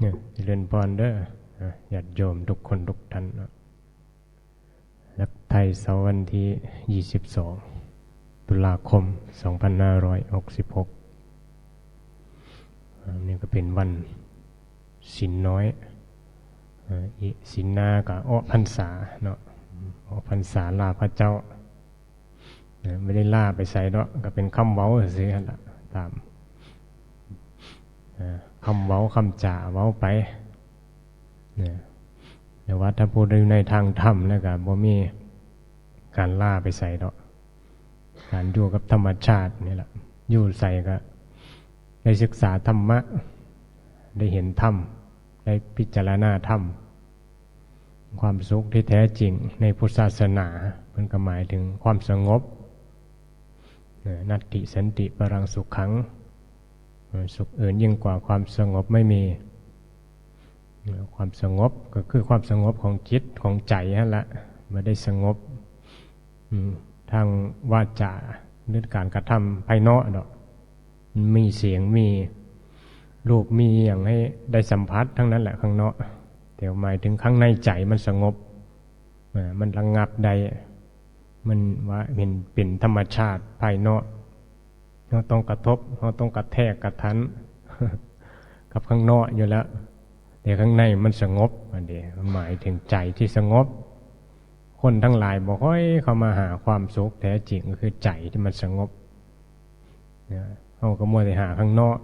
เนี่ยเรียนพรเด้อนะญาติโยมทุกคนทุกท่านรักไทยเสาร์วันที่ 22 ตุลาคม 2566นี่ก็เป็นวันสินน้อยอ่าอีสินนากับอ้อพรรษาเนาะอ้อพรรษาลาพระเจ้าไม่ได้ล่าไปใส่เนาะก็เป็นคำเว้าซื้อละตาม คำเว้าคำจ่าเว้าไปเนี่ยแต่ว่าถ้าพูดในทางธรรมแล้วก็บ่มีการล่าไปใส่ดอก การอยู่กับธรรมชาตินี่แหละอยู่ใส่ก็ ได้ศึกษาธรรมะ ได้เห็นธรรม ได้พิจารณาธรรม ความสุขที่แท้จริงในพุทธศาสนามันก็หมายถึงความสงบนัตติสันติปรังสุขขัง สุขอื่นยิ่งกว่าความสงบไม่มี ความสงบก็คือความสงบของจิตของใจนั่นแหละไม่ได้สงบทางวาจาหรือการกระทำภายนอกดอกมีเสียงมีรูปมีอย่างให้ได้สัมผัสทั้งนั้นแหละข้างนอกแต่หมายถึงข้างในใจมันสงบมันระงงับได้มันว่าเห็นเป็นธรรมชาติภายนอก เราต้องกระทบเราต้องกระแทกกระทันกับข้างนอกอยู่แล้วแต่ข้างในมันสงบอันเดียหมายถึงใจที่สงบ คนทั้งหลายบอกเฮ้ยเขามาหาความสุขแท้จริงก็คือใจที่มันสงบเนี่ยเขาก็มัวแต่หาข้างนอก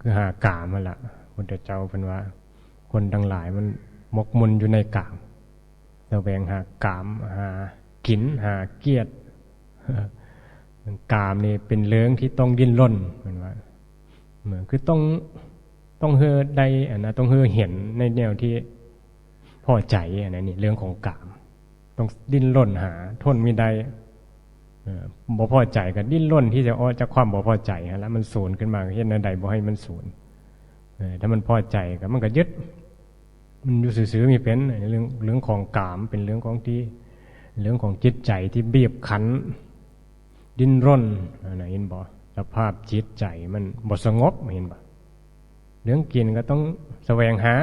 คือหากามมาละพุทธเจ้าเป็นว่า คนทั้งหลายมันมกมุนอยู่ในกามแสวงหากามหากินหาเกียรติ กามนี่เป็นเรื่องที่ต้องดิ้นรนเหมือนว่าเหมือนคือต้องต้องเฮอได้อันนะต้องเฮอเห็นในแนวที่พอใจอันนั้นนี่เรื่องของกาม ต้องดิ้นรนหา ทนไม่ได้บ่พอใจก็ดิ้นรนที่จะออจากความบ่พอใจฮะแล้วมันสูญขึ้นมาเห็นในใดบ่ให้มันสูญถ้ามันพอใจก็มันก็ยึด มันอยู่ซื่อๆมีเป็นเรื่องเรื่องของกามเป็นเรื่องของที่เรื่องของจิตใจที่บีบคั้น ดิ้นรนอันนะเห็นบ่สภาพจิตใจมันบ่สงบเห็นบ่เรื่องกินก็ต้องแสวงหา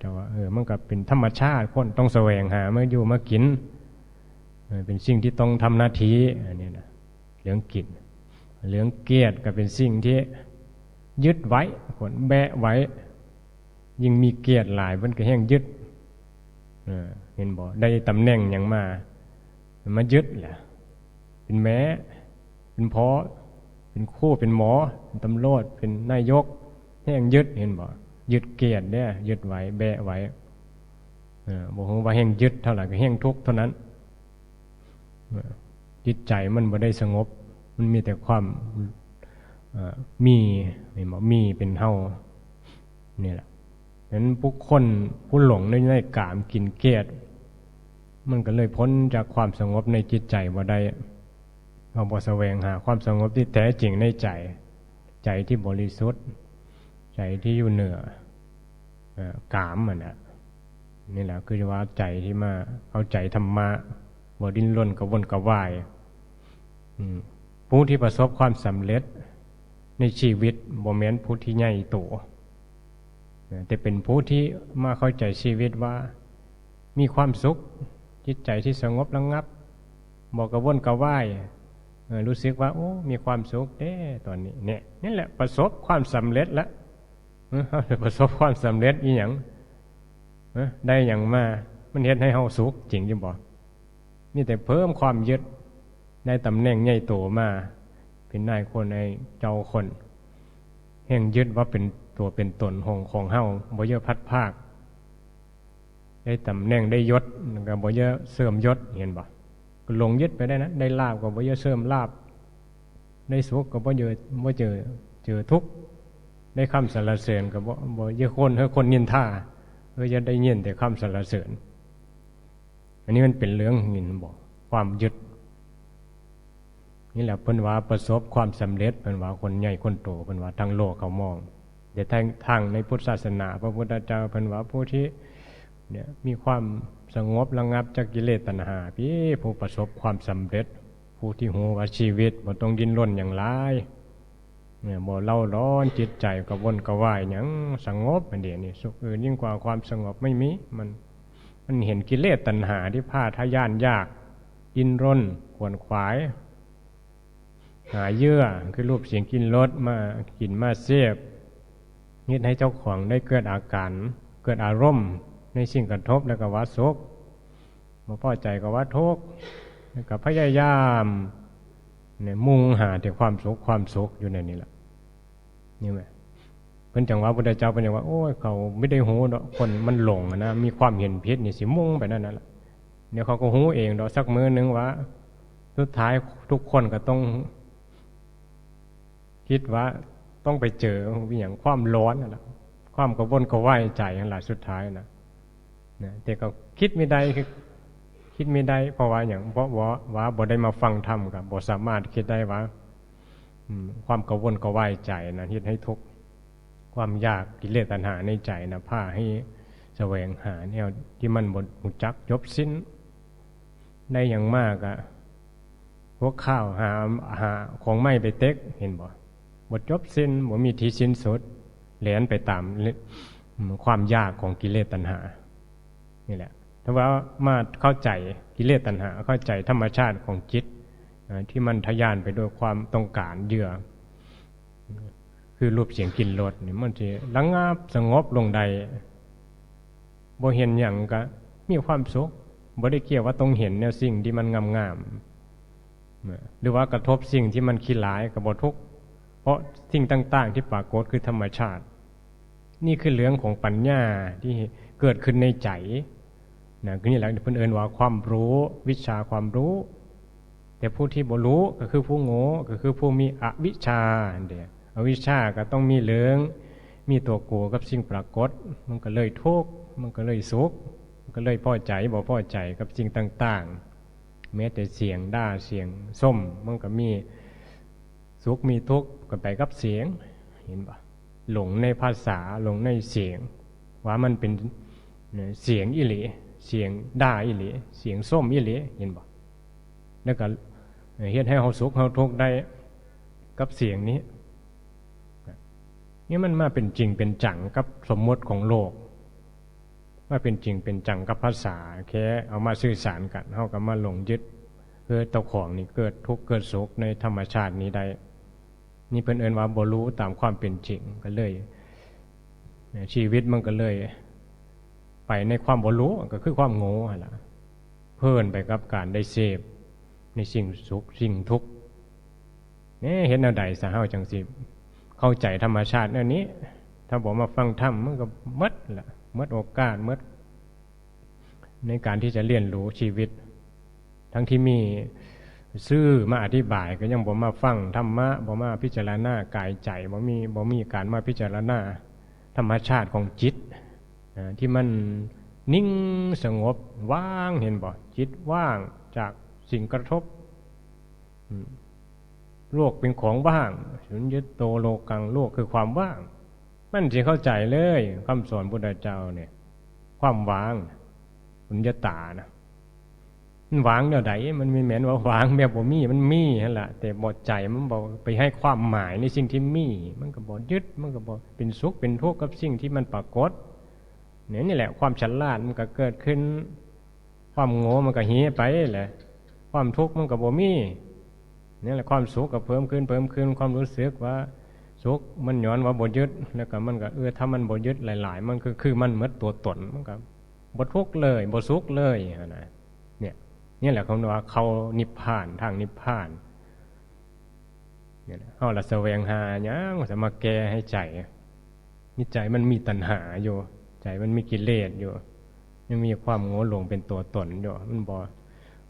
แต่ว่าเออมันก็เป็นธรรมชาติคนต้องแสวงหาเมื่ออยู่มากินเป็นสิ่งที่ต้องทำหน้าที่อันนี้นะเรื่องกินเรื่องเกียรติก็เป็นสิ่งที่ยึดไว้คนแบะไว้ ยิ่งมีเกียรติหลายมันก็แห้งยึดเห็นบ่ได้ตำแหน่งอย่างมามันมายึดแหละเป็นแม้ เป็นพอเป็นคู่เป็นหมอ เป็นตำรวจเป็นนายกแห่งยึดเห็นบ่ยึดเกียรติเนี่ยยึดไว้แบะไว้บอกว่าแห่งยึดเท่าไหร่ก็แห่งทุกข์เท่านั้นจิตใจมันบ่ได้สงบ มันมีแต่ความมีเห็นบ่มีเป็นเฮานี่แหละฉะนั้นผู้คนผู้หลงในในกามกินเกียรติมันก็เลยพ้นจากความสงบในจิตใจว่าได้ เราบอแสวงหาความสงบที่แท้จริงในใจ ใจที่บริสุทธิ์ ใจที่อยู่เหนือกามมันนะนี่แหละคือว่าใจที่มาเอาใจธรรมะบดิ้นรนกระวนกระวายผู้ที่ประสบความสำเร็จในชีวิตโมเมนต์ผู้ที่ใหญ่โตแต่เป็นผู้ที่มาเข้าใจชีวิตว่า มีความสุขจิตใจที่สงบระงับบอกกระวนกระวาย รู้สึกว่า โอ้มีความสุขเด้ตอนนี้เนี่ยนี่แหละประสบความสำเร็จแล้วประสบความสำเร็จอีหยังได้อย่างมา มันเห็นให้เฮาสุขจริงจังบอกนี่แต่เพิ่มความยึดได้ตำแหน่งใหญ่โตมาเป็นนายคนในเจ้าคน แห่งยึดว่าเป็นตัวเป็นตนของของเฮาบ่เยอะพัดภาค ได้ตำแหน่งได้ยศก็บ่เยอะเสริมยศเห็นบ่ ก็ลงยึดไปได้นะได้ลาบก็บ่เยอะเสริมลาบได้สุขก็บ่เยอะบ่เจอเจอทุกข์ได้คำสรรเสริญก็บ่บ่เยอะคนเฮ้ยคนนินท่าเฮ้ยจะได้ยินแต่คำสรรเสริญ อันนี้มันเป็นเรื่องหินบอกความยึด นี่แหละเพิ่นว่าประสบความสำเร็จเพิ่นว่าคนใหญ่คนโตเพิ่นว่าทั้งโลกเขามองเดี๋ยวทางทางในพุทธศาสนา พระพุทธเจ้าเพิ่นว่าผู้ที่เนี่ยมีความ สงบระงับจากกิเลสตัณหา พี่ผู้ประสบความสำเร็จ ผู้ที่หูว่าชีวิตบ่ต้องดิ้นรนอย่างไรเนี่ยบ่เล่าร้อนจิตใจกระวนกระวายหยังสงบอันเดียนี่สุขอื่นยิ่งกว่าความสงบไม่มีมันมันเห็นกิเลสตัณหาที่พาทะยานยากกินร่นขวนขวาย หาเยื่อคือรูปเสียงกินรสมากินมาเสพนิดให้เจ้าของได้เกิดอาการ เกิดอารมณ์ ในสิ่งกระทบแล้วก็ว่าโศกมาพอใจก็ว่าทุกข์แล้วก็พยายามเนี่ยมุ่งหาแต่ความสุขความสุขอยู่ในนี้แหละนี่ไหมเพิ่นจังว่าพระเจ้าเป็นอย่างว่าโอ้ยเขาไม่ได้หูดอกคนมันหลงนะมีความเห็นผิดนี่สิมุ่งไปนั่นนั่นแหละเดี๋ยวเขาก็หูเองดอกสักมือนึงว่า สุดท้ายทุกคนก็ต้อง คิดว่าต้องไปเจออย่างความร้อนนั่นแหละความกระวนกระวายใจนั่นแหละสุดท้ายนะ นะแต่ก็คิดไม่ได้คือคิดไม่ได้ เพราะว่าอย่างเพราะว่าว่าบ่ได้มาฟังธรรมกับบ่สามารถคิดได้ว่าความกระวนกระวายใจนะที่ให้ทุกข์ความยากกิเลสตัณหาในใจนะพาให้แสวงหาแนวที่มันบนหุจักจบสิ้นได้อย่างมากอะพวกข้าวหาหาของไม่ไปเต็กเห็นบ่บทจบสิ้นบ่มีที่สิ้นสุดเหรียญไปตามความยากของกิเลสตัณหา นี่แหละถ้าว่ามาเข้าใจกิเลสตัณหา เข้าใจธรรมชาติของจิตที่มันทยานไปด้วยความต้องการเยื่อ คือรูปเสียงกลิ่นรสนี่มันจะระงับสงบลงใดบ่เห็นอย่างก็มีความสุขบ่ได้เกี่ยวว่าต้องเห็นแนวสิ่งที่มันงามงามๆหรือว่ากระทบสิ่งที่มันขี้หลายกับบ่ทุกเพราะสิ่งต่าง ๆ ที่ปรากฏคือธรรมชาติ นี่คือเรื่องของปัญญาที่ เกิดขึ้นในใจนะคือนี่แหละเพื่อนเอินว่าความรู้วิชาความรู้ แต่ผู้ที่บ่รู้ก็คือผู้โง่ก็คือผู้มีอวิชชาเดียอวิชชาก็ต้องมีเหลืองมีตัวกูกับสิ่งปรากฏ มันก็เลยทุกข์มันก็เลยสุขมันก็เลยพอใจบ่พอใจกับสิ่งต่าง ๆ แม้แต่เสียงด่าเสียงส้ม มันก็มีสุขมีทุกข์ก็ไปกับเสียงเห็นปะหลงในภาษาหลงในเสียง ว่ามันเป็น เสียงอิหลีเสียงด่าอิหลีเสียงส้มอิหลีเห็นบ่แล้วก็เฮ็ดให้เขาสุขเขาทุกข์ได้กับเสียงนี้นี่มันมาเป็นจริงเป็นจังกับสมมติของโลกว่าเป็นจริงเป็นจังกับภาษาแค่เอามาสื่อสารกันเขาก็มาหลงยึดเกิดตัวของนี่เกิดทุกข์เกิดสุขในธรรมชาตินี้ได้นี่เป็นเอินว่าบรู้ตามความเป็นจริงก็เลยชีวิตมันก็เลย ไปในความบรู้ก็คือความโง่ล่ะเพิ่นไปกับการได้เสพในสิ่งสุขสิ่งทุกข์นี่เห็นแนวใดสาเฮาจังสิเข้าใจธรรมชาติอันนี้ ถ้าบอกมาฟังธรรมมันก็มดละมดโอกาสมด ในการที่จะเรียนรู้ชีวิต ทั้งที่มีซื่อมาอธิบายก็ยังบอกมาฟังธรรมะบอกมาพิจารณากายใจบอกมีบอกมีการมาพิจารณาธรรมชาติของจิต ที่มันนิ่งสงบว่างเห็นบ่จิตว่างจากสิ่งกระทบโลกเป็นของว่างสุญญโตโลกังโลกคือความว่าง มันจะเข้าใจเลยคำสอนพุทธเจ้าเนี่ย ความว่างสุญญตานะมันว่างเดียวใดมันมีแม้นว่าว่างแบบบ่มีมันมีนั่นแหละแต่บอดใจมันบอกไปให้ความหมายในสิ่งที่มี มันก็บอยึดมันก็บอเป็นสุขเป็นทุกข์กับสิ่งที่มันปรากฏ เนี่ยนี่แหละความฉลาดมันก็เกิดขึ้น ความโง่มันก็เหียไปแหละ ความทุกข์มันก็บ่มีนี่แหละความสุขก็เพิ่มขึ้นเพิ่มขึ้นความรู้สึกว่าสุขมันย้อนว่าบ่ยึดแล้วก็มันก็เออถ้ามันบ่ยึดหลาย ๆ มันคือคือมันเมือตัวตนมันก็บ่ทุกข์เลยบ่สุขเลยนะเนี่ยนี่แหละเขาว่าเขานิพพานทางนิพพานเนี่ยเขาละแสวงหาอย่างจะมาแก้ให้ใจนี่ใจมันมีตัณหาอยู่ ใจมันมีกิเลสอยู่ ยังมีความโง่หลงเป็นตัวตนอยู่ มันบอ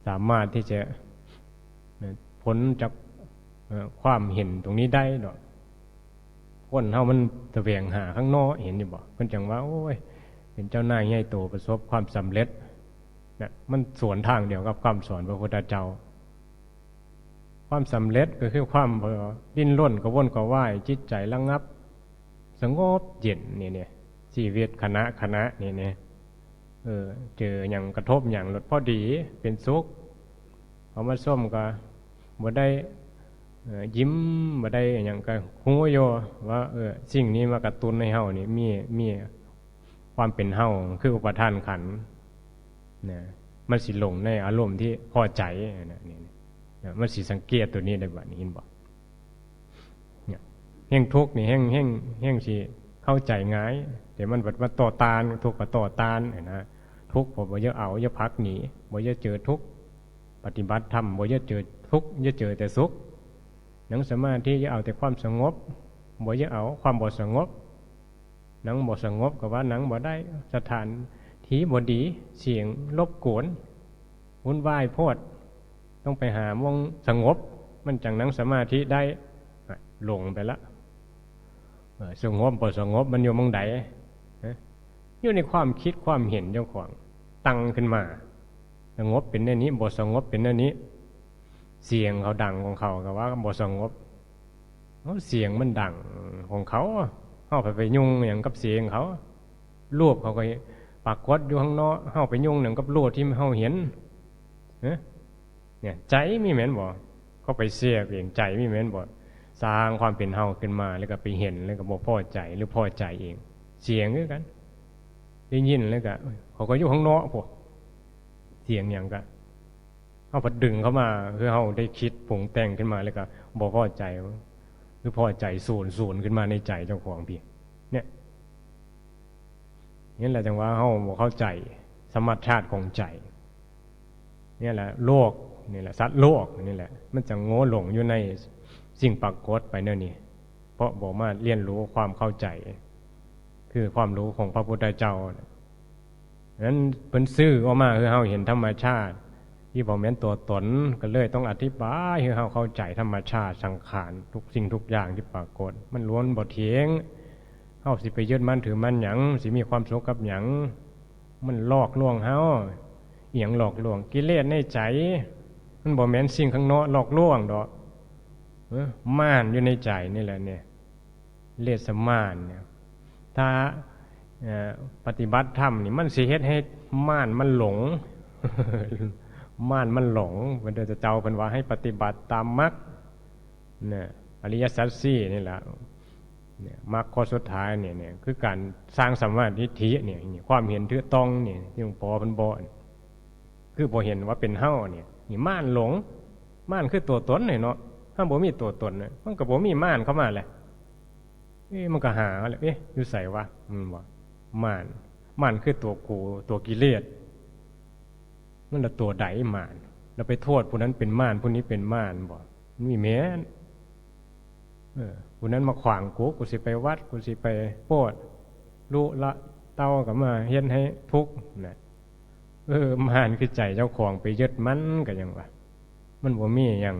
สามารถที่จะพ้นจากความเห็นตรงนี้ได้ดอกคนเฮามันแสวงหาข้างนอกเห็นอยู่บ่เพิ่นจังว่า โอ้ย เป็นเจ้านายใหญ่โตประสบความสำเร็จนะมันสวนทางเดียวกับความสอนพระพุทธเจ้า ความสำเร็จก็คือความดิ้นร่นกระวนกระวายจิตใจระงับ สงบเย็นนี่เนี่ย ชีวิตคณะคณะนี่เนี่ยเออเจออย่างกระทบอย่างหลดพอดีเป็นสุขเอามาส้มก็บ่ได้ยิ้มบ่ได้อย่างก็ฮู้อยู่ว่าเออสิ่งนี้มากระตุ้นให้เฮานี่มีมีความเป็นเฮาคืออุปทานขันนะมันสิหลงในอารมณ์ที่พอใจนะนี่นะมันสิสังเกตตัวนี้ได้บัดนี้เห็นบ่เนี่ยแห่งทุกข์นี่แห่งแห่งแห่งสิ เข้าใจง่ายแต่มันบัดมาต่อตานทุกข์ก็ต่อตานเห็นนะทุกข์บ่บ่อย่าเอาอย่าพักหนีบ่อย่าเจอทุกข์ปฏิบัติธรรมบ่อย่าเจอทุกข์อย่าเจอแต่สุขหนังสมาธิจะเอาแต่ความสงบบ่จะเอาความบ่สงบหนังบ่สงบก็ว่าหนังบ่ได้สถานที่บ่ดีเสียงรบกวนวุ่นวายโพดต้องไปหามองสงบ มันจังหนังสมาธิได้หลงไปละ สงบบ่สงบมันอยู่มองใดอยู่ในความคิดความเห็นเจ้าของตั้งขึ้นมา สงบเป็นแน่นี้บ่สงบเป็นแน่นี้ เสียงเขาดังของเขาก็ว่าบ่สงบเอาเสียงมันดังของเขาเข้าไปไปยุ่งอย่างกับเสียงเขารูปเขาก็ปากฏอยู่ข้างนอกเข้าไปยุ่งอย่างกับรูปที่เขาเห็นเนี่ยใจมีแม่นบ่เขาไปเสียกเองใจมีแม่นบ่ สร้างความเป็นเฮาขึ้นมา แล้วก็ไปเห็นแล้วก็บ่พอใจหรือพ่อใจเอง เสียงคือกันได้ยินแล้วก็เขาก็อยู่ข้างนอกพวกเสียงอย่างก็เอาพัดดึงเข้ามาคือเขาได้คิดปรุงแต่งขึ้นมาแล้วก็บอกพอใจหรือพ่อใจสูนสูนขึ้นมาในใจเจ้าของพี่เนี่ยนี่แหละจังว่าเขาบอกเข้าใจสมรรถชาติของใจนี่แหละโลกนี่แหละสัตว์โลกนี่แหละ มันจะโง่หลงอยู่ใน สิ่งปรากฏไปเนี่ยนี่เพราะบอกมาเรียนรู้ความเข้าใจ คือความรู้ของพระพุทธเจ้านั้นเป็นซื่อออกมาคือเขาเห็นธรรมชาติ ที่บอกแม้นตัวตนก็เลยต้องอธิบายให้เขาเข้าใจธรรมชาติสังขารทุกสิ่งทุกอย่างที่ปรากฏ มันล้วนบทเทียงเฮาสิไปยึดมั่นถือมั่นหยังสิมีความสุขกับหยังมันหลอกลวงเฮาเอียงหลอกลวงกิเลสในใจ มันบอกแม้นสิ่งข้างนอกหลอกลวงดอก ม่านอยู่ในใจนี่แหละเนี่ยเลสม่านเนี่ยถ้าปฏิบัติธรรมนี่มันสิเฮ็ดให้ม่านมันหลง ม่านมันหลงมันจะเจ้าเป็นว่าให้ปฏิบัติตามมรรคเนี่ยอริยสัจสี่นี่แหละเนี่ยมรรคข้อสุดท้ายเนี่ยเนี่ยคือการสร้างสัมมาทิฏฐิเนี่ยความเห็นถือต้องเนี่ยที่หลวงพ่อเพันบอกคือพอเห็นว่าเป็นเฮ้าเนี่ยนี่ม่านหลงม่านคือตัวตนเนี่ยเนาะ ถ้าบ่มีตัวตนเนี่ยมันก็บ่มีม่านเข้ามาแหละเอ๊ะมันก็หาแหละเอ๊ะอยู่ใส่วะอืมว่าม่านม่านคือตัวกูตัวกิเลสนั่นแหละตัวใดม่านเราไปโทษผู้นั้นเป็นม่านผู้นี้เป็นม่านบอกมีแม้นเออผู้นั้นมาขวางกูกูสิไปวัดกูสิไปโปดลุละเต้ากับมาเฮ็ดให้ทุกข์นะเออม่านคือใจเจ้าของไปยึดมันกันยังวะมันบ่มีอย่าง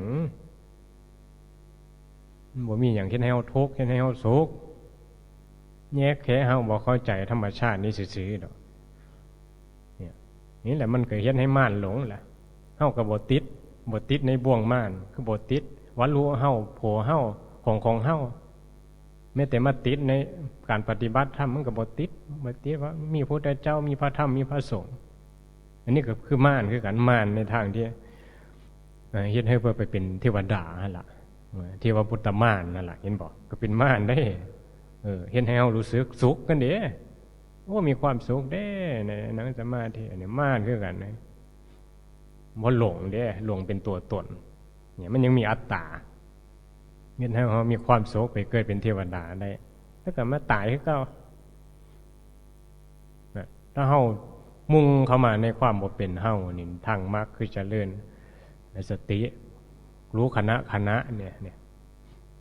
บ่มีอย่างเฮ็ดให้เฮาทุกข์เฮ็ดให้เฮาสุขแยกแค่เฮาบ่เข้าใจธรรมชาตินี้ซื่อๆดอกนี่แหละมันเกิดเฮ็ดให้ม่านหลงแหละเฮากับบ่ติดบ่ติดในบ่วงม่าน คือบ่ติดวัดรู้เฮาโผเฮาของของเฮาแม้แต่มาติดในการปฏิบัติธรรมมันกับบติดบติดว่ามีพระพุทธเจ้ามีพระธรรมมีพระสงฆ์อันนี้ก็คือม่านคือการม่านในทางที่เฮ็ดให้เพื่อไปเป็นเทวดาหั่นล่ะ ทวพุทธม่านนั่นแหละเห็นบอกก็เป็นม่านได้ เออเฮ็ดให้เฮารู้สึกสุขกันเด้โอ้มีความสุขเด้ในนังสมาธิอันนี้ม่านคือกันนะบ่หลงเด้หลงเป็นตัวตน เนี่ยมันยังมีอัตตาเฮ็ดให้เฮามีความสุขไปเกิดเป็นเทวดาได้ถ้าเกิดมาตายคือเก่านะถ้าเฮามุ่งเข้ามาในความบ่เป็นเฮานี่ทางมรรคคือเจริญในสติ รู้คณะคณะเนี่ยเนี่ย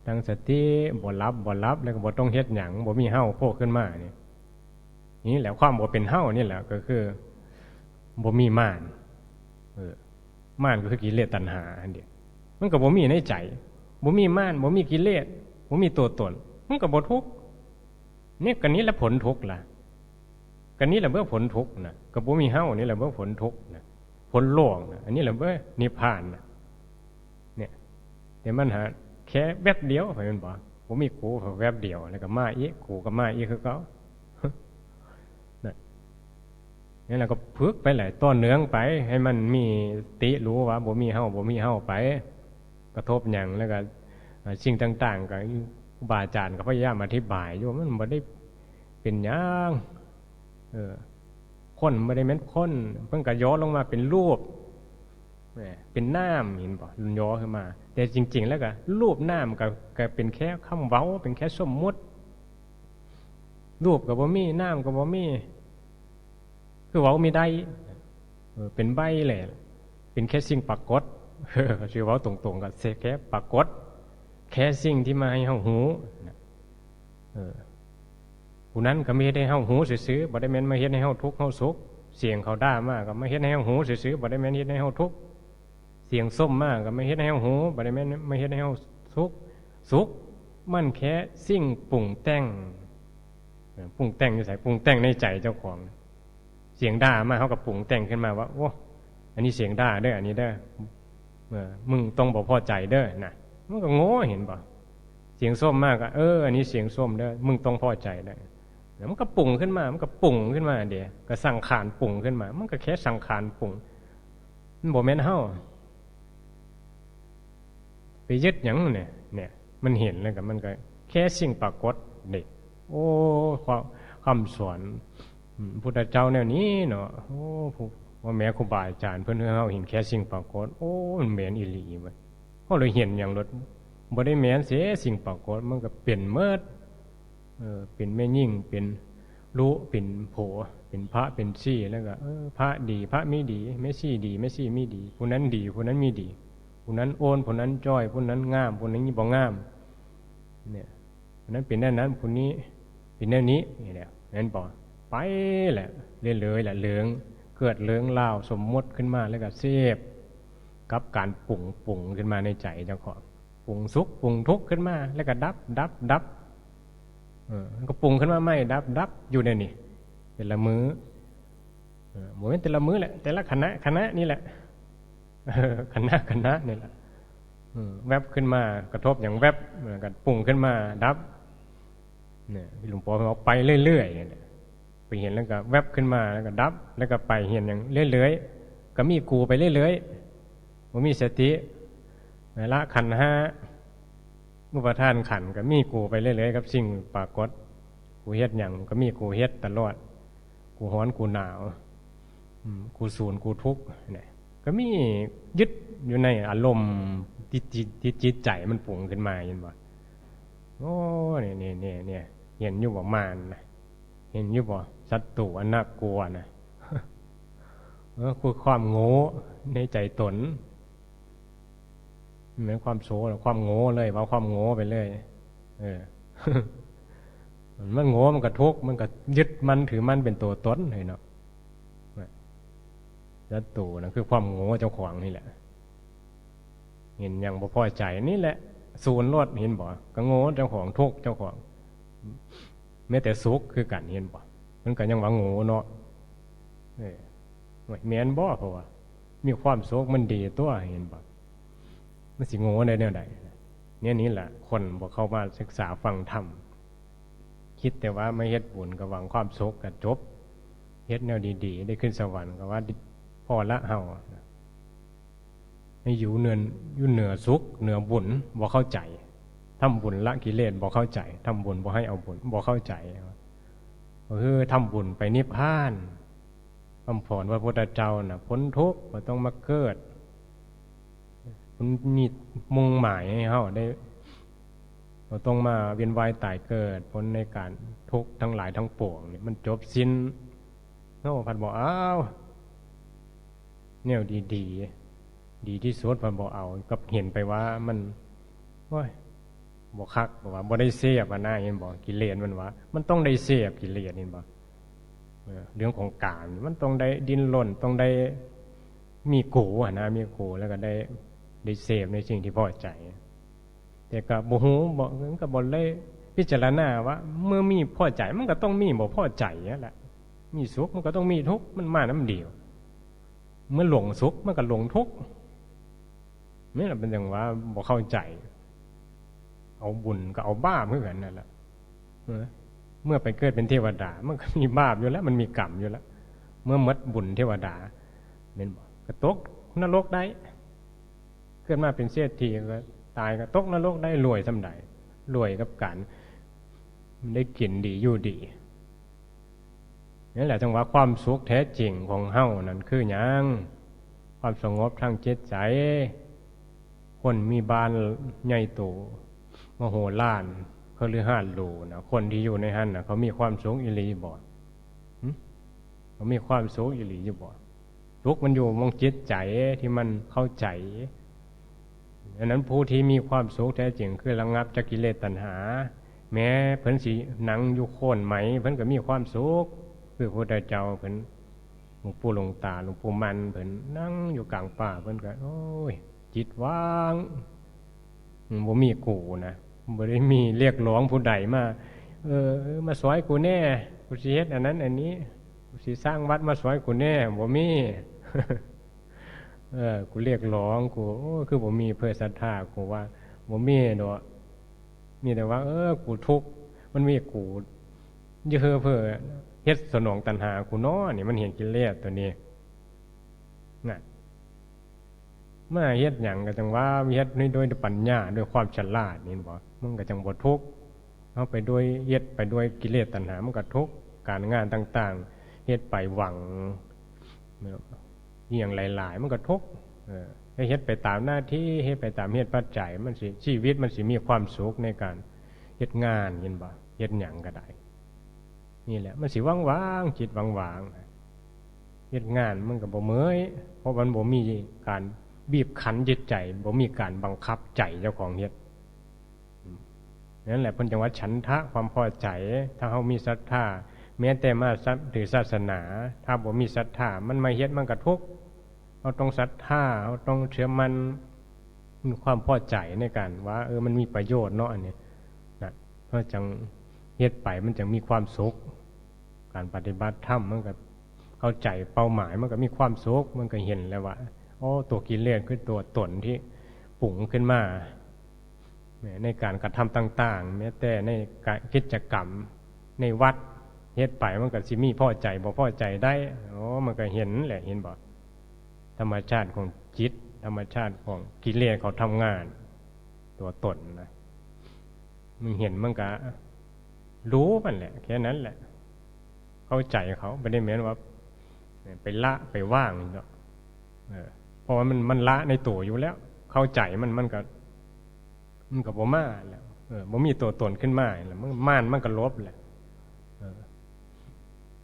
ตั้งสติบ่รับบ่รับแล้วก็บ่ต้องเฮ็ดหยังบ่มีเฮาโผล่ขึ้นมาเนี่ยนี่แหละความบ่เป็นเฮ้านี่แหละก็คือบ่มีม่านเออม่านก็คือกิเลสตัณหาอันเดียวมันก็บ่มีในใจบ่มีม่านบ่มีกิเลสบ่มีตัวตน มันก็บ่ทุกข์เนี่ยกันนี้แหละผลทุกข์ล่ะกันนี้แหละเมื่อผลทุกข์นะก็บ่มีเฮ้านี่แหละเมื่อผลทุกข์นะผลโล่งนะอันนี้แหละเมื่อนิพพานนะ แต่มันหาแค่แวบเดียวไปมันบอกผมมีกูแวบเดียวแล้วก็มาอีกกูก็มาอีกคือเขานี่เราก็พึกไปแหละต้นเนื้องไป ให้มันมีติรู้ว่าบ่มีเฮาบ่มีเฮาไป กระทบหยังแล้วก็สิ่งต่าง ๆก็ครูบาอาจารย์ก็พยายามอธิบายอยู่มันบ่ได้เป็นหยังเออคนบ่ได้แม่นคนเพิ่นก็ย้อนลงมาเป็นรูป เป็นน้ำเห็นบ่ย้อขึ้นมา แต่จริง ๆ แล้วก็รูปน้ำก็ก็เป็นแค่คำเว้า เป็นแค่สมมุติ รูปก็บ่มีน้ำก็บ่มี คือเว้ามีได้เป็นใบแหละ เป็นแค่สิ่งปรากฏชื่อเว้าตรงๆก็แค่ปรากฏ แค่สิ่งที่มาให้เฮาหูเออผู้นั้นก็ไม่เฮ็ดให้เฮาหูซื่อๆบ่ได้แม่นมาเฮ็ดให้เฮาทุกข์เฮาสุขเสียงเขาด่ามากก็มาเฮ็ดให้เฮาหูซื่อๆบ่ได้แม่นเฮ็ดให้เฮาทุกข์ สียงส้มมากก็ไม่เฮ็ดให้เฮาหูบ่ได้แม่นมาเฮ็ดให้เฮาสุขสุขมันแค่สิ่งปรุงแต่งปรุงแต่งอยู่ไสปรุงแต่งในใจเจ้าของ เสียงด่ามาเขาก็ปรุงแต่งขึ้นมาว่าโอ้อันนี้เสียงด่าเด้ออันนี้เด้อเออมึงต้องบอกพอใจเด้อนะมันก็โง่เห็นป่ะเสียงส้มมากก็เอออันนี้เสียงส้มเด้อมึงต้องพอใจได้แล้วมันก็ปรุงขึ้นมา มันก็ปรุงขึ้นมาเดียวก็สังขารปรุงขึ้นมา มันก็แค่สังขารปรุงมันบ่แม่นเฮา ไปยึดหยังเนี่ยเนี่ย มันเห็นแล้วก็มันก็ แค่สิ่งปรากฏเด็กโอ้ความคำสอนพุทธเจ้าแนวนี้เนาะโอ้ว่าแม้ครูบาอาจารย์เพิ่อนเฮาเห็นแค่สิ่งปรากฏโอ้มันแม่นอีหลีเว้ยเฮาเลยเห็นอย่างรถบ่ได้แม่นเสียสิ่งปรากฏมันก็เป็นเมิดเออเป็นแม่ยิ่งเป็นรู้เป็นโผเป็นพระเป็นซี่แล้วก็เออพระดี พระไม่ดีแม่ซี่ดีแม่ซี่ไม่ดีผู้นั้นดีผู้นั้นไม่ดี ผู้นั้นโอนผู้นั้นจ้อยผู้นั้นงามผู้นั้นบ่งามเนี่ยผู้นั้นเป็นแน่นั้นผู้นี้เป็นแน่นี้นี่แหละนั่นบ่ไปแหละเรื่อยๆแหละเหลืองเกิดเหลืองเล่าสมมติขึ้นมาแล้วก็เสพกับการปรุงปรุงขึ้นมาในใจเจ้าของปรุงสุขปรุงทุกข์ขึ้นมา แล้วก็ดับดับดับเออก็ปรุงขึ้นมาไม่ดับดับอยู่ในนี่แต่ละมือออโมเมนต์แต่ละมือแหละแต่ละคณะคณะนี่แหละ เออคณะคณะนี่แหละแวบขึ้นมากระทบอย่างแวบกันปรุงขึ้นมาดับเนี่ยหลวงพ่อบอกไปเรื่อยๆเนี่ยไปเห็นแล้วก็แวบขึ้นมาแล้วก็ดับ แล้วก็ไปเห็นอย่างเรื่อยๆก็มีกูไปเรื่อยๆว่ามีสติละขันห้าอุปทานขันก็มีกูไปเรื่อยๆกับสิ่งปรากฏกูเฮ็ดอย่างก็มีกูเฮ็ดตลอด กูฮ้อนกูหนาวอืมกูสูนกูทุกข์เนี่ย ก็มียึดอยู่ในอารมณ์ที่จิตที่จิตใจมันปรุงขึ้นมาเห็นบ่โอ้เนี่ยเนี่ยเนี่ยเนี่ยเห็นอยู่ประมานะเห็นอยู่บ่ศัตรูอันน่ากลัวนะเออคือความโง่ในใจตนเหมือนความโสหรความโง่เลยว่าความโง่ไปเลยเออมันโง่มันก็ทุกข์มันก็ยึดมันถือมันเป็นตัวตนเลยเนาะ ศัตรูนะคือความโง่เจ้าของนี่แหละ เห็นอย่างบ่พอใจนี่แหละ ศูนย์รถเห็นบ่ก็โง่เจ้าของทุกเจ้าของแม้แต่สุขคือกันเห็นบ่มันก็ยังว่าโง่เนาะเออแม่นบ่เพราะว่ามีความสุขมันดีตัวเห็นบ่มันสิโง่ได้แนวใดเนี่ยนี่แหละคนบ่เข้ามาศึกษาฟังธรรมคิดแต่ว่าไม่เฮ็ดบุญก็หวังความสุขก็จบเฮ็ดแนวดีๆ ได้ขึ้นสวรรค์ก็ว่า อละเฮาให้อยู่เนือนอยู่เหนือสุขเหนือบุญบ่เข้าใจทำบุญละกิเลสบอกเข้าใจทำบุญบอกให้เอาบุญบอกเข้าใจก็คือทำบุญไปนิพพานคำพรว่าพุทธเจ้าน่ะพ้นทุกข์มาต้องมาเกิดมันมีมุ่งหมายให้เฮาได้เราต้องมาเวียนว่ายตายเกิดพ้นในการทุกข์ทั้งหลายทั้งปวงนี่มันจบสิ้นโน่พันบอกอ้าว เนี่ยดีดีดีที่สุดพันบอกเอากับเห็นไปว่ามันโอ้ยบอกคักบอกว่าบ่ได้เสียบอะนะเห็นบอกกิเลสมันว่า มันต้องได้เสียบกิเลสเห็นบอกเรื่องของการมันต้องได้ดินหล่นต้องได้มีกูอะนะมีกูแล้วก็ได้ได้เสพในสิ่งที่พอใจ แต่กับบุหูบอกกับบอเลยพิจารณาว่า เมื่อมีพอใจ มันก็ต้องมีบ่พอใจนั่แหละมีสุขมันก็ต้องมีทุกข์มันมาน้ำเดียว เมื่อหลงสุขมันก็หลงทุกข์นี่แหละเป็นอย่างว่าบ่เข้าใจ เอาบุญก็เอาบาปเหมือนกันนั่นแหละเมื่อไปเกิดเป็นเทวดา มันก็มีบาปอยู่แล้ว มันมีกรรมอยู่แล้ว เมื่อมดบุญเทวดาเป็นบอกกระตกนรกได้เกิดมาเป็นเศรษฐีก็ตายก็ตกนรกได้รวยสำใดรวยกับการได้กินดีอยู่ดี นี่แหละจังว่าความสุขแท้จริงของเฮานั่นคือหยังความสงบทางจิตใจ คนมีบ้านใหญ่โตมโหฬารเขาลือห้านหลูนะคนที่อยู่ในหันนะเขามีความสุขอิริบ่หึเขามีความสุขอิริอยู่บ่สุขมันอยู่มองจิตใจที่มันเข้าใจอันนั้นผู้ที่มีความสุขแท้จริงคือระงับจากกิเลสตัณหา แม้เพิ่นสีหนังอยู่โคนไหม เพิ่นก็มีความสุข คือพระพุทธเจ้าเพิ่นหลวงปู่หลวงตาหลวงปู่มันเพิ่นนั่งอยู่กลางป่าเพิ่นก็โอ้ย จิตว่างอืมบ่มีกูนะบ่ได้มีเรียกร้องผู้ใดมาเออ มาสวยกูแน่กูสิเฮ็ดอันนั้น อันนี้กูสิสร้างวัดมาสวยกูแน่บ่มีเออกูเรียกร้องกูโอ้คือบ่มีเพื่อศรัทธากูว่าบ่มีดอกมีแต่ว่า เออ กูทุกข์มันมีกูเยอะเพื่อ เฮ็ดสนองตัณหากูเนาะนี่มันเห็นกิเลสตัวนี้น่ะเมื่อเฮ็ดหยังก็จังว่าเฮ็ดด้วยปัญญาด้วยความฉลาดนี่บ่มันก็จังบ่ทุกข์เอาไปด้วยเฮ็ดไปด้วยกิเลสตัณหามันก็ทุกข์การงานต่าง ๆเฮ็ดไปหวังเอียงหลาย ๆ มันก็ทุกข์เฮ็ดไปตามหน้าที่เฮ็ดไปตามเหตุปัจจัยมันสิชีวิตมันสิมีความสุขในการเฮ็ดงานเห็นบ่เฮ็ดหยังก็ได้ นี่แหละ มันสิว่างๆจิตว่างๆเฮ็ดงานมันก็บ่เมยเพราะมันบ่มีการบีบคั้นจิตใจบ่มีการบังคับใจเจ้าของเฮ็ดนั่นแหละพิ่นจังว่าฉันทะความพอใจ ถ้าเฮามีศรัทธาแม้แต่มาถือศาสนา ถ้าบ่มีศรัทธามันมาเฮ็ดมันก็ทุกเฮาต้องศรัทธาเฮาต้องเชื่อมันความพอใจในการว่า เออมันมีประโยชน์เนาะอันนี้นะเพราะจัง เฮ็ดไปมันจังมีความสุข การปฏิบัติธรรมมันก็เข้าใจเป้าหมายมันก็มีความสุขมันก็เห็นแล้วว่าโอ้ตัวกิเลสคือตัวตนที่ปุ่งขึ้นมาในการกระทำต่าง ๆ แม้แต่ในการกิจกรรมในวัดเฮ็ดไปมันก็สิมีพ่อใจบ่พ่อใจได้โอ้มันก็เห็นแหละเห็นบ่ธรรมชาติของจิต ธรรมชาติของกิเลสเขาทำงาน ตัวตนนะมันเห็นมันก็ รู้มันแหละแค่นั้นแหละ เข้าใจเขาไม่ได้เหมือนว่าไปละไปว่างเนาะเพราะว่ามันมันละในตัวอยู่แล้ว เข้าใจมันมันก็ มันก็บ่มาแล้วเออบ่มีตัวตนขึ้นมาแล้วมันม่านมันก็ลบแหละออ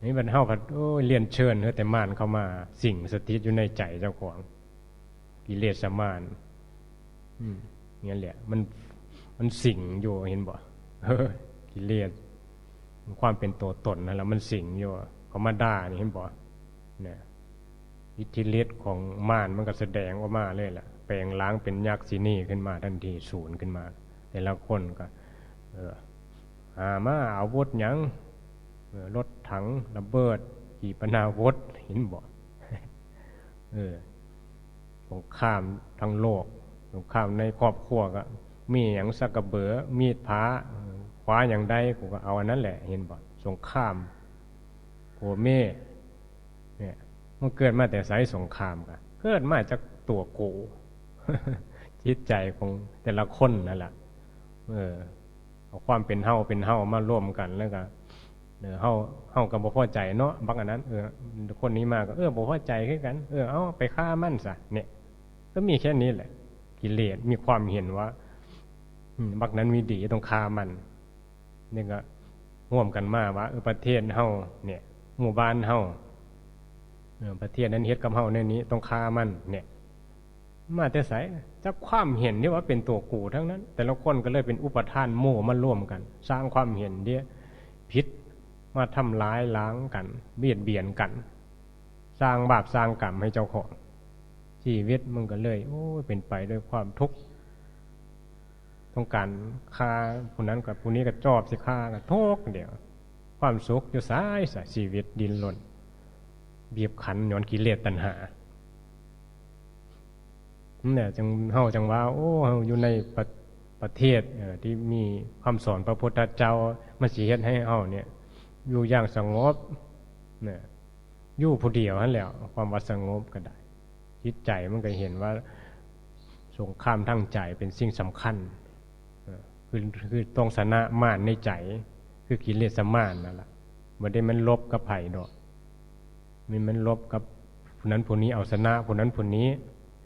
นี่มันเฮาก็โอ้ยเรียนเชิญเฮาแต่ม่านเข้ามา สิ่งสถิตอยู่ในใจเจ้าของกิเลสมานอืมนี่แหละ มันมันสิ่งอยู่เห็นบ่กิเลส ความเป็นตัวตนนั่นแหละมันสิงอยู่เขามาด่านี่เห็นบ่เนี่ยอิทธิฤทธิ์ของม่านมันก็แสดงออกมาเลยแหละแปลงล้างเป็นยักษ์ซีนี่ขึ้นมาทันทีศูนย์ขึ้นมา แต่ละคนก็ เออหามาอาวุธยังรถถังระเบิดขีปนาวุธหินบ่เออสงครามทั้งโลกสงครามในครอบครัวก็มีอย่างสักกระเบือมีดผา ว้าอย่างใดกูก็เอาอันนั้นแหละ เห็นบ่สงครามโหเม่เนี่ยมันเกิดมาแต่สายสงครามกันเกิดมาจากตัวกูจิตใจของแต่ละคนนั่นแหละเออเอาความเป็นเฮาเป็นเฮามาร่วมกันแล้วก็เออเฮาเฮากับบ่พอใจเนาะบักอันนั้นเออคนนี้มาก็เออบ่พอใจคือกัน เออเอาไปฆ่ามันซะเนี่ย ก็มีแค่นี้แหละ กิเลสมีความเห็นว่าบักนั้นมีดีต้องฆ่ามัน นี่ก็ร่วมกันมาว่าเออประเทศเฮาเนี่ยหมู่บ้านเฮาประเทศนั้นเฮ็ดกับเฮาในนี้ต้องฆ่ามัน เนี่ย มาแต่ใสจากความเห็นที่ว่าเป็นตัวกูทั้งนั้น แต่ละคนก็เลยเป็นอุปทานโม่มาร่วมกัน สร้างความเห็นเดียพิษมาทำร้ายล้างกัน เบียดเบียนกัน สร้างบาปสร้างกรรมให้เจ้าของชีวิตมันก็เลย โอ้เป็นไปด้วยความทุกข์ ต้องการฆ่าผู้นั้นกับผู้นี้ก็จอบสิฆ่ากับทุกเดียว ความสุขอยู่สายสายชีวิตดินหล่นบีบขันย้อนกิเลสตัณหาเนี่ยจังเฮาจังว่า โอ้เฮาอยู่ในประประเทศที่มีคำสอนพระพุทธเจ้ามาสีเฮ็ดให้เฮาเนี่ย อยู่อย่างสงบเนี่ยอยู่ผู้เดียวนั่นแหละความว่าสงบก็ได้จิตใจมันก็เห็นว่าสงครามทางใจเป็นสิ่งสำคัญ คือคือต้องชนะม่านในใจ คือกิเลสม่านนั่นแหละบ่ได้มันลบกับไผ่ดอกมันมันลบกับผู้นั้นผู้นี้เอาชนะผู้นั้นผู้นี้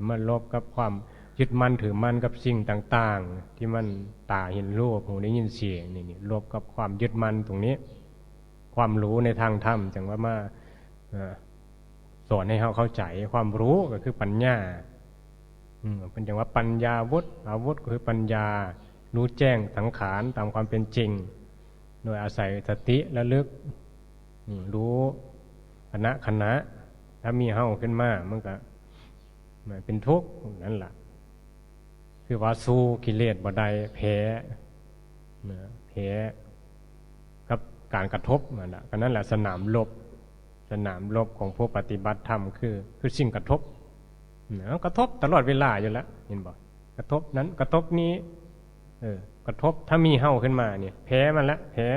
มันลบกับความยึดมั่นถือมั่นกับสิ่งต่างๆ ที่มันตาเห็นรูปหูได้ยินเสียงนี่นี่ลบกับความยึดมั่นตรงนี้ ความรู้ในทางธรรมจังว่ามาอ่อสอนให้เขาเข้าใจความรู้ก็คือปัญญาอืมเป็นอย่างว่าปัญญาวุฒิอาวุธก็คือปัญญา รู้แจ้งสังขารตามความเป็นจริง โดยอาศัยสติและลึกรู้คณะคณะถ้ามีเฮ้าขึ้นมามันก็มันเป็นทุกข์นั่นแหละคือว่าสู้กิเลสบ่ได้แพ้นะแพ้กับการกระทบมันละก็นั่นแหละสนามรบสนามรบของผู้ปฏิบัติธรรมคือ คือสิ่งกระทบนะกระทบตลอดเวลาอยู่แล้วเห็นบอกกระทบนั้นกระทบนี้ เออกระทบถ้ามีเห่าขึ้นมาเนี่ยแพ้มันละแพ้